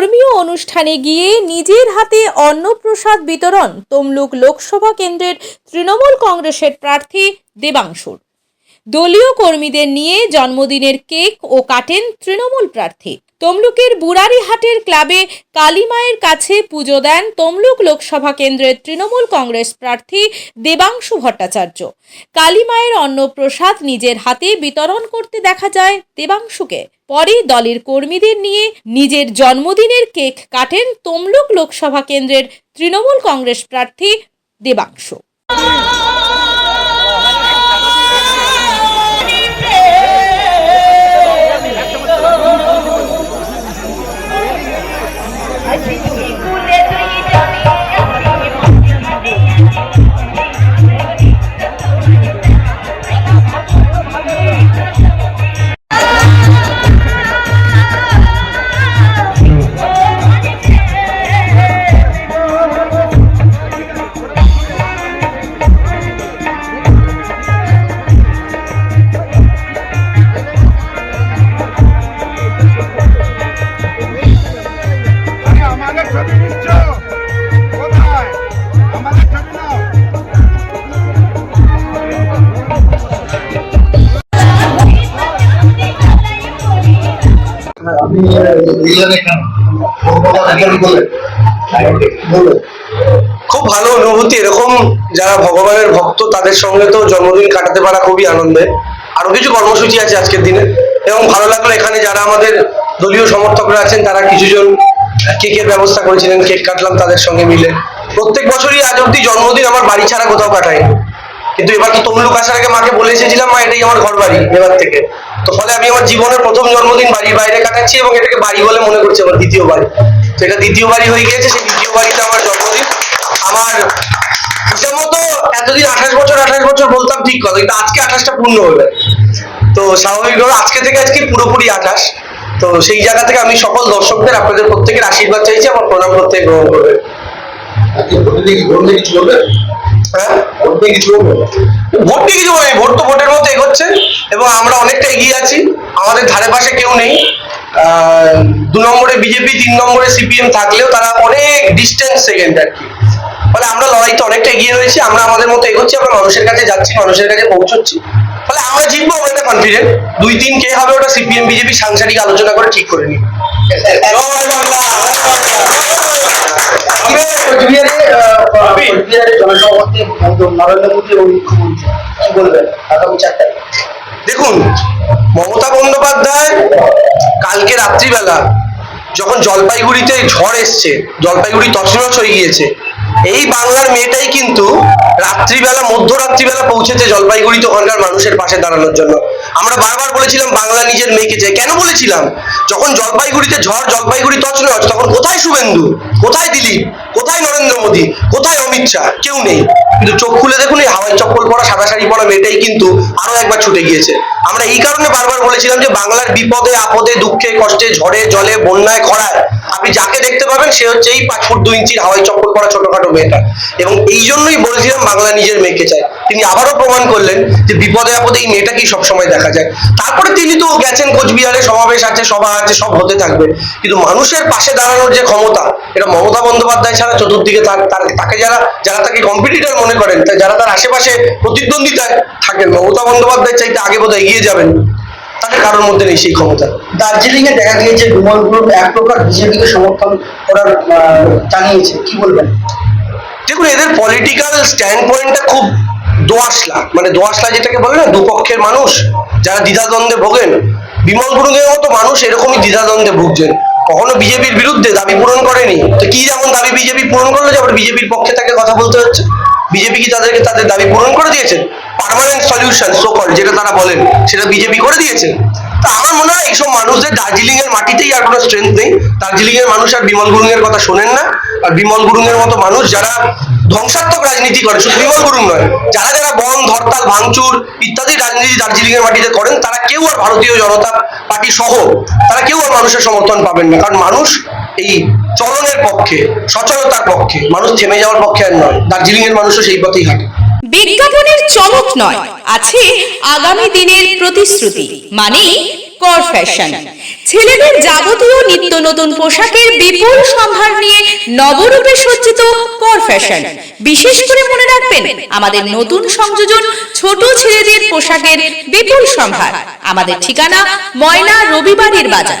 ধর্মীয় অনুষ্ঠানে গিয়ে নিজের হাতে অন্নপ্রসাদ বিতরণ তমলুক লোকসভা কেন্দ্রের তৃণমূল কংগ্রেসের প্রার্থী দেবাংশুর। দলীয় কর্মীদের নিয়ে জন্মদিনের কেক ও কাটেন তৃণমূল প্রার্থী। তমলুকের বুড়ারিহাটের ক্লাবে কালীমায়ের কাছে পুজো দেন তমলুক লোকসভা কেন্দ্রের তৃণমূল কংগ্রেস প্রার্থী দেবাংশু ভট্টাচার্য। কালীমায়ের অন্নপ্রসাদ নিজের হাতে বিতরণ করতে দেখা যায় দেবাংশুকে। পরে দলের কর্মীদের নিয়ে নিজের জন্মদিনের কেক কাটেন তমলুক লোকসভা কেন্দ্রের তৃণমূল কংগ্রেস প্রার্থী দেবাংশু। বলে খুব ভালো অনুভূতি, এরকম যারা ভগবানের ভক্ত, তাদের সঙ্গে তো জন্মদিন কাটাতে পারা খুবই আনন্দের আরও কিছু কর্মসূচি আছে আজকের দিনে। এবং ভালো লাগল এখানে যারা আমাদের দলীয় সমর্থকরা আছেন, তারা কিছুজন কেকের ব্যবস্থা করেছিলেন, কেক কাটলাম তাদের সঙ্গে মিলে। প্রত্যেক বছরই আজ অব্দি জন্মদিন আমার বাড়ি ছাড়া কোথাও কাটাই কিন্তু এবার তো তমলুক আসার আগে মাকে বলে এসেছিলাম মা এটাই আমার ঘর বাড়ি এবার থেকে। তো ফলে আমি আমার জীবনের প্রথম জন্মদিন বাড়ির বাইরে কাটাচ্ছি এবং এটাকে বাড়ি বলে মনে করছি আমার দ্বিতীয় বাড়ি। তো এটা দ্বিতীয় বাড়ি হয়ে গিয়েছে সেই দ্বিতীয় বাড়িতে আমার জন্মদিন। আমার হিসাব মতো এতদিন আঠাশ বছর আঠাশ বছর বলতাম ঠিক কথা কিন্তু আজকে আঠাশটা পূর্ণ হবে তো স্বাভাবিকভাবে আজকে থেকে আজকে পুরোপুরি আঠাশ। তো সেই জায়গা থেকে আমি সকল দর্শকদের আপনাদের প্রত্যেকের আশীর্বাদ চাইছি আমার প্রণাম প্রত্যেক গ্রহণ করবে। কিছু বলবেন হ্যাঁ? ভোট কিছু ভোট নিয়ে কিছু বলি ভোট তো ভোটের মতো এগোচ্ছে এবং আমরা অনেকটা এগিয়ে আছি। আমাদের ধারে পাশে কেউ নেই। দু নম্বরে বিজেপি তিন নম্বরে সিপিএম থাকলেও তারা অনেক ডিস্টেন্স সেকেন্ড আর কি। ফলে আমরা লড়াইতে অনেকটা এগিয়ে রয়েছি আমরা আমাদের মতো এগোচ্ছি আমরা মানুষের কাছে যাচ্ছি মানুষের কাছে পৌঁছচ্ছি। ফলে আমরা জিতবো আমরা এটা কনফিডেন্ট দুই তিন কে হবে ওটা সিপিএম বিজেপি সাংসারিক আলোচনা করে ঠিক করে নিই। দেখুন, মমতা বন্দ্যোপাধ্যায় কালকে রাত্রিবেলা যখন জলপাইগুড়িতে ঝড় এসছে, জলপাইগুড়ি তছনছ হয়ে গিয়েছে, এই বাংলার মেয়েটাই কিন্তু রাত্রিবেলা, মধ্যরাত্রিবেলা পৌঁছেছে জলপাইগুড়িতে ওখানকার মানুষের পাশে দাঁড়ানোর জন্য। আমরা বারবার বলেছিলাম বাংলা নিজের মেয়েকে চাই। কেন বলেছিলাম? যখন জলপাইগুড়িতে ঝড় জলপাইগুড়ি তছনছ তখন কোথায় শুভেন্দু? কোথায় দিলীপ? কোথায় নরেন্দ্র মোদী? কোথায় অমিত শাহ? কেউ নেই। কিন্তু চোখ খুলে দেখুন, এই হাওয়াই চপ্পল পরা, সাদা শাড়ি পরা মেয়েটাই কিন্তু আরও একবার ছুটে গিয়েছে। আমরা এই কারণে বারবার বলেছিলাম যে বাংলার বিপদে, আপদে, দুঃখে, কষ্টে, ঝড়ে, জলে, বন্যায়, খরায়, আপনি যাকে দেখতে পাবেন, সে হচ্ছে এই পাঁচ ফুট দুই ইঞ্চির হাওয়াই চপ্পল পরা ছোটখাটো মেয়েটা। এবং এই জন্যই বলেছিলাম বাংলা নিজের মেয়েকে চায় তিনি আবারও প্রমাণ করলেন যে বিপদে, আপদে এই মেয়েটাকেই সবসময় দেখা যায়। তারপরে তিনি তো গেছেন কোচবিহারে, সমাবেশ আছে, সভা আছে, সব হতে থাকবে। কিন্তু মানুষের পাশে দাঁড়ানোর যে ক্ষমতা, এটা মমতা বন্দ্যোপাধ্যায় ছাড়া চতুর্দিকে তার তার- তাকে যারা যারা তাকে কম্পিটিটর মনে করেন। তা যারা তার আশেপাশে প্রতিদ্বন্দ্বিতায় থাকেন, মমতা বন্দ্যোপাধ্যায় চাইতে আগে বোধহয় এগিয়ে যাবেন তাদের কারোর মধ্যে নেই সেই ক্ষমতা। দার্জিলিং এ দেখা গিয়েছে বিমল গ্রুপ এক প্রকার বিজেপিকে সমর্থন করার জানিয়েছে। কি বলবেন? দেখুন, এদের পলিটিক্যাল স্ট্যান্ড পয়েন্টটা খুব দোয়াশলা মানে দোয়াশলা যেটাকে বলে না, দুপক্ষের মানুষ, যারা দ্বিধাদ্বন্দ্বে ভোগেন। বিমল গুরুঙের মতো মানুষ এরকমই দ্বিধাদ্বন্দ্বে ভুগছেন। কখনো বিজেপির বিরুদ্ধে দাবি পূরণ করেনি। তো কি যেমন দাবি বিজেপি পূরণ করল, যে আবার বিজেপির পক্ষে তাকে কথা বলতে হচ্ছে? বিজেপি কি তাদেরকে তাদের দাবি পূরণ করে দিয়েছেন পার্মানেন্ট সলিউশন সোকল যেটা তারা বলেন, সেটা বিজেপি করে দিয়েছে। তা আমার মনে হয় এইসব মানুষদের দার্জিলিং এর মাটিতেই আর কোনো স্ট্রেংথ নেই। দার্জিলিং এর মানুষ আর বিমল গুরুং এর কথা শোনেন না। আর বিমল গুরুং এর মতো মানুষ যারা ধ্বংসাত্মক রাজনীতি করে, শুধু বিমল গুরুং নয়, যারা যারা বন হরতাল ভাঙচুর ইত্যাদি রাজনীতি দার্জিলিং এর মাটিতে করেন, তারা কেউ আর ভারতীয় জনতা পার্টি সহ, তারা কেউ আর মানুষের সমর্থন পাবেন না। কারণ মানুষ এই চলনের পক্ষে, সচলতার পক্ষে, মানুষ থেমে যাওয়ার পক্ষে আর নয়। দার্জিলিং এর মানুষও সেই পথেই হাঁটে। বিজ্ঞাপনের চমক নয়, আছে আগামী দিনের প্রতিশ্রুতি মানে কর ফ্যাশন ছেলেদের যাবতীয় নিত্য নতুন পোশাকের বিপুল সম্ভার নিয়ে নবরূপে সজ্জিত কর ফ্যাশন বিশেষ করে মনে রাখবেন, আমাদের নতুন সংযোজন ছোট ছেলেদের পোশাকের বিপুল সম্ভার। আমাদের ঠিকানা ময়না রবিবারের বাজার।